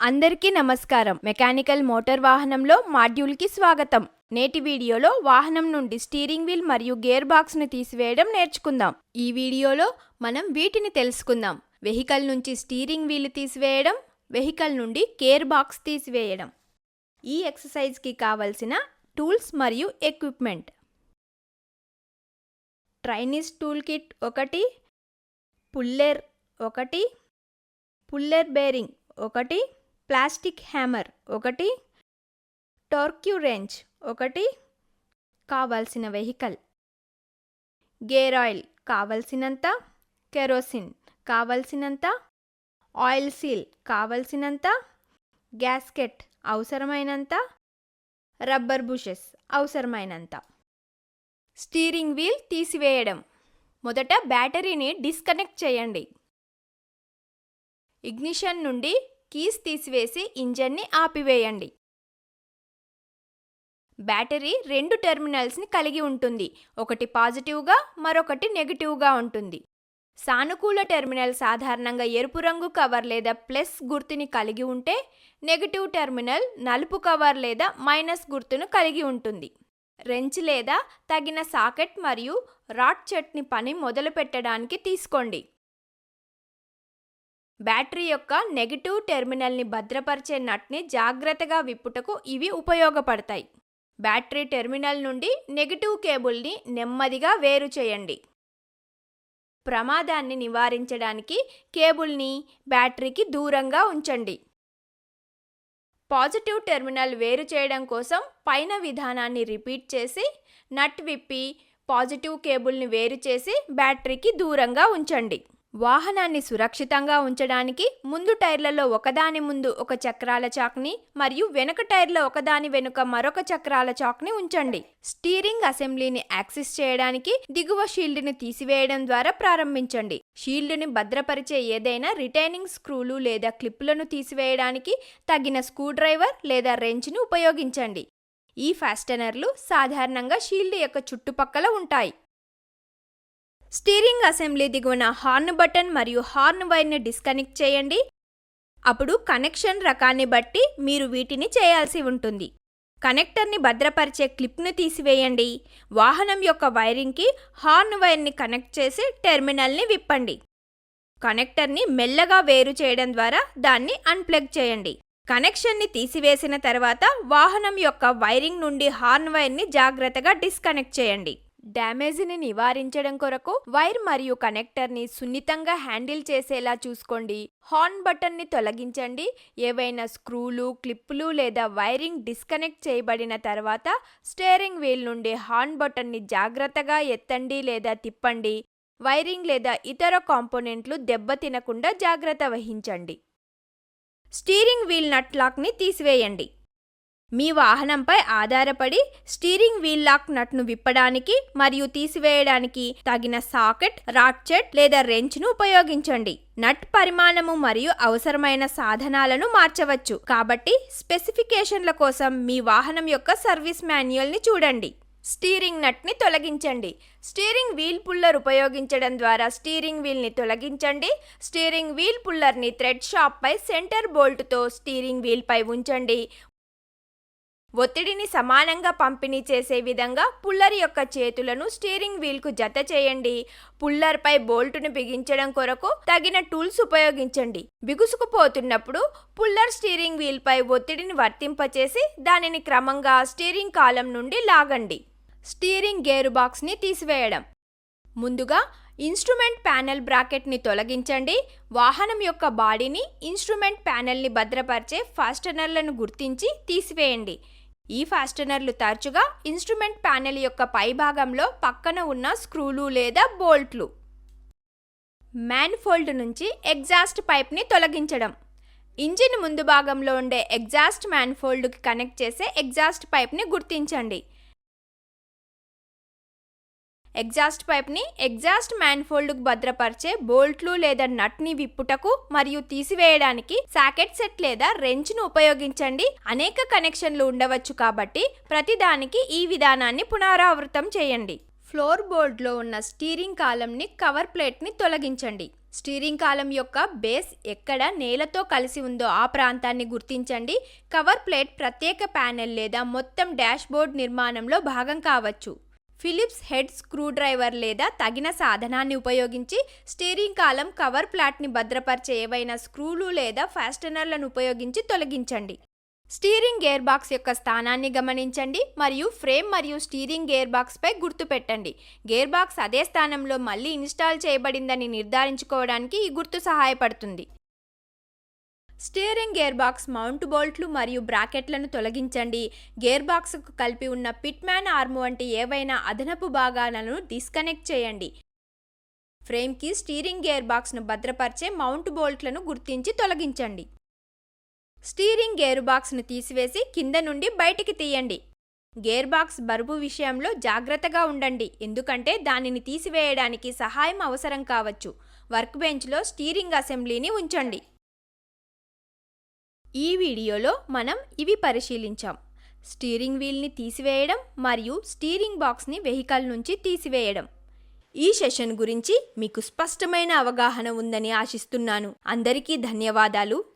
అందరికీ నమస్కారం. Mechanical motor వాహనంలో మాడ్యూల్కి స్వాగతం. నేటి వీడియోలో వాహనం నుండి స్టీరింగ్ వీల్ మరియు గేర్ బాక్స్ను తీసివేయడం నేర్చుకుందాం. ఈ వీడియోలో మనం వీటిని తెలుసుకుందాం. వెహికల్ నుంచి స్టీరింగ్ వీల్ తీసివేయడం వెహికల్ నుండి గేర్ బాక్స్ తీసివేయడం. ఈ ఎక్సర్సైజ్కి కావలసిన టూల్స్ మరియు ఎక్విప్మెంట్. ట్రైనీస్ టూల్ కిట్ ఒకటి పుల్లెర్ ఒకటి పుల్లెర్ బేరింగ్ ఒకటి ప్లాస్టిక్ హ్యామర్ ఒకటి టోర్క్యూ రెంచ్ ఒకటి కావాల్సిన వెహికల్. గేర్ ఆయిల్ కావలసినంత కెరోసిన్ కావలసినంత ఆయిల్ సీల్ కావలసినంత గ్యాస్కెట్ అవసరమైనంత రబ్బర్ బుషెస్ అవసరమైనంత. స్టీరింగ్ వీల్ తీసివేయడం. మొదట బ్యాటరీని డిస్కనెక్ట్ చేయండి. ఇగ్నిషన్ నుండి కీస్ తీసివేసి ఇంజన్ని ఆపివేయండి. బ్యాటరీ రెండు టెర్మినల్స్ని కలిగి ఉంటుంది. ఒకటి పాజిటివ్గా మరొకటి నెగిటివ్గా ఉంటుంది. సానుకూల టెర్మినల్ సాధారణంగా ఎరుపు రంగు కవర్ లేదా ప్లస్ గుర్తుని కలిగి ఉంటే నెగిటివ్ టెర్మినల్ నలుపు కవర్ లేదా మైనస్ గుర్తును కలిగి ఉంటుంది. రెంచ్ లేదా తగిన సాకెట్ మరియు రాట్ చెట్ని పని మొదలుపెట్టడానికి తీసుకోండి. బ్యాటరీ యొక్క నెగిటివ్ టెర్మినల్ని భద్రపరిచే నట్ని జాగ్రత్తగా విప్పుటకు ఇవి ఉపయోగపడతాయి. బ్యాటరీ టెర్మినల్ నుండి నెగిటివ్ కేబుల్ని నెమ్మదిగా వేరు చేయండి. ప్రమాదాన్ని నివారించడానికి కేబుల్ని బ్యాటరీకి దూరంగా ఉంచండి. పాజిటివ్ టెర్మినల్ వేరు చేయడం కోసం పైన విధానాన్ని రిపీట్ చేసి నట్ విప్పి పాజిటివ్ కేబుల్ని వేరు చేసి బ్యాటరీకి దూరంగా ఉంచండి. వాహనాన్ని సురక్షితంగా ఉంచడానికి ముందు టైర్లలో ఒకదాని ముందు ఒక చక్రాల చాక్ని మరియు వెనుక టైర్లో ఒకదాని వెనుక మరొక చక్రాల చాక్ని ఉంచండి. స్టీరింగ్ అసెంబ్లీని యాక్సెస్ చేయడానికి దిగువ షీల్డ్ని తీసివేయడం ద్వారా ప్రారంభించండి. షీల్డ్ని భద్రపరిచే ఏదైనా రిటైనింగ్ స్క్రూలు లేదా క్లిప్పులను తీసివేయడానికి తగిన స్క్రూ డ్రైవర్ లేదా రెంచ్ని ఉపయోగించండి. ఈ ఫాస్టెనర్లు సాధారణంగా షీల్డ్ యొక్క చుట్టుపక్కల ఉంటాయి. స్టీరింగ్ అసెంబ్లీ దిగువన హార్న్ బటన్ మరియు హార్న్ వైర్ని డిస్కనెక్ట్ చేయండి. అప్పుడు కనెక్షన్ రకాన్ని బట్టి మీరు వీటిని చేయాల్సి ఉంటుంది. కనెక్టర్ని భద్రపరిచే క్లిప్ను తీసివేయండి. వాహనం యొక్క వైరింగ్కి హార్న్ వైర్ని కనెక్ట్ చేసి టెర్మినల్ని విప్పండి. కనెక్టర్ని మెల్లగా వేరు చేయడం ద్వారా దాన్ని అన్ప్లగ్ చేయండి. కనెక్షన్ని తీసివేసిన తర్వాత వాహనం యొక్క వైరింగ్ నుండి హార్న్ వైర్ని జాగ్రత్తగా డిస్కనెక్ట్ చేయండి. డ్యామేజీని నివారించడం కొరకు వైర్ మరియు కనెక్టర్ని సున్నితంగా హ్యాండిల్ చేసేలా చూసుకోండి. హార్న్ బటన్ని తొలగించండి. ఏవైనా స్క్రూలు క్లిప్పులు లేదా వైరింగ్ డిస్కనెక్ట్ చేయబడిన తర్వాత స్టేరింగ్ వీల్ నుండి హార్న్ బటన్ని జాగ్రత్తగా ఎత్తండి లేదా తిప్పండి. వైరింగ్ లేదా ఇతర కాంపోనెంట్లు దెబ్బతినకుండా జాగ్రత్త వహించండి. స్టీరింగ్ వీల్ నట్ లాక్ని తీసివేయండి. మీ వాహనంపై ఆధారపడి స్టీరింగ్ వీల్ లాక్ నట్ను విప్పడానికి మరియు తీసివేయడానికి తగిన సాకెట్ రాట్చెట్ లేదా రెంచ్ను ఉపయోగించండి. నట్ పరిమాణము మరియు అవసరమైన సాధనాలను మార్చవచ్చు. కాబట్టి స్పెసిఫికేషన్ల కోసం మీ వాహనం యొక్క సర్వీస్ మాన్యువల్ని చూడండి. స్టీరింగ్ నట్ని తొలగించండి. స్టీరింగ్ వీల్ పుల్లర్ ఉపయోగించడం ద్వారా స్టీరింగ్ వీల్ని తొలగించండి. స్టీరింగ్ వీల్ పుల్లర్ని థ్రెడ్ షాప్పై సెంటర్ బోల్ట్తో స్టీరింగ్ వీల్పై ఉంచండి. ఒత్తిడిని సమానంగా పంపిణీ చేసే విధంగా పుల్లర్ యొక్క చేతులను స్టీరింగ్ వీల్కు జత చేయండి. పుల్లర్పై బోల్టును బిగించడం కొరకు తగిన టూల్స్ ఉపయోగించండి. బిగుసుకుపోతున్నప్పుడు పుల్లర్ స్టీరింగ్ వీల్పై ఒత్తిడిని వర్తింపచేసి దానిని క్రమంగా స్టీరింగ్ కాలం నుండి లాగండి. స్టీరింగ్ గేరు బాక్స్ని తీసివేయడం. ముందుగా ఇన్స్ట్రుమెంట్ ప్యానెల్ బ్రాకెట్ని తొలగించండి. వాహనం యొక్క బాడీని ఇన్స్ట్రుమెంట్ ప్యానెల్ని భద్రపరిచే ఫాస్టనర్లను గుర్తించి తీసివేయండి. ఈ ఫాస్టనర్లు తరచుగా ఇన్స్ట్రుమెంట్ ప్యానెల్ యొక్క పైభాగంలో పక్కన ఉన్న స్క్రూలు లేదా బోల్ట్లు. మ్యాన్ఫోల్డ్ నుంచి ఎగ్జాస్ట్ పైప్ని తొలగించడం. ఇంజిన్ ముందు భాగంలో ఉండే ఎగ్జాస్ట్ మ్యాన్ఫోల్డ్కి కనెక్ట్ చేసే ఎగ్జాస్ట్ పైప్ని గుర్తించండి. ఎగ్జాస్ట్ పైప్ని ఎగ్జాస్ట్ మ్యాన్ఫోల్డ్కు భద్రపరిచే బోల్ట్లు లేదా నట్ని విప్పుటకు మరియు తీసివేయడానికి సాకెట్ సెట్ లేదా రెంచ్ను ఉపయోగించండి. అనేక కనెక్షన్లు ఉండవచ్చు కాబట్టి ప్రతిదానికి ఈ విధానాన్ని పునరావృతం చేయండి. ఫ్లోర్ బోర్డ్లో ఉన్న స్టీరింగ్ కాలంని కవర్ ప్లేట్ని తొలగించండి. స్టీరింగ్ కాలం యొక్క బేస్ ఎక్కడ నేలతో కలిసి ఉందో ఆ ప్రాంతాన్ని గుర్తించండి. కవర్ ప్లేట్ ప్రత్యేక ప్యానెల్ లేదా మొత్తం డాష్బోర్డ్ నిర్మాణంలో భాగం కావచ్చు. ఫిలిప్స్ హెడ్ స్క్రూ డ్రైవర్ లేదా తగిన సాధనాన్ని ఉపయోగించి స్టీరింగ్ కాలం కవర్ ప్లాట్ని భద్రపరిచే ఏవైనా స్క్రూలు లేదా ఫాస్టనర్లను ఉపయోగించి తొలగించండి. స్టీరింగ్ గేర్ బాక్స్ యొక్క స్థానాన్ని గమనించండి మరియు ఫ్రేమ్ మరియు స్టీరింగ్ గేర్ బాక్స్పై గుర్తు పెట్టండి. గేర్ బాక్స్ అదే స్థానంలో మళ్ళీ ఇన్స్టాల్ చేయబడిందని నిర్ధారించుకోవడానికి ఈ గుర్తు సహాయపడుతుంది. స్టీరింగ్ గేర్ బాక్స్ మౌంట్ బోల్ట్లు మరియు బ్రాకెట్లను తొలగించండి. గేర్ బాక్స్కు కలిపి ఉన్న పిట్మ్యాన్ ఆర్మ్ వంటి ఏవైనా అదనపు భాగాలను డిస్కనెక్ట్ చేయండి. ఫ్రేమ్కి స్టీరింగ్ గేర్ బాక్స్ను భద్రపరిచే మౌంట్ బోల్ట్లను గుర్తించి తొలగించండి. స్టీరింగ్ గేర్ బాక్స్ను తీసివేసి కింద నుండి బయటికి తీయండి. గేర్ బాక్స్ బరువు విషయంలో జాగ్రత్తగా ఉండండి ఎందుకంటే దానిని తీసివేయడానికి సహాయం అవసరం కావచ్చు. వర్క్ బెంచ్లో స్టీరింగ్ అసెంబ్లీని ఉంచండి. ఈ వీడియోలో మనం ఇవి పరిశీలించాం. స్టీరింగ్ వీల్ని తీసివేయడం మరియు స్టీరింగ్ బాక్స్ని వెహికల్ నుంచి తీసివేయడం. ఈ సెషన్ గురించి మీకు స్పష్టమైన అవగాహన ఉందని ఆశిస్తున్నాను. అందరికీ ధన్యవాదాలు.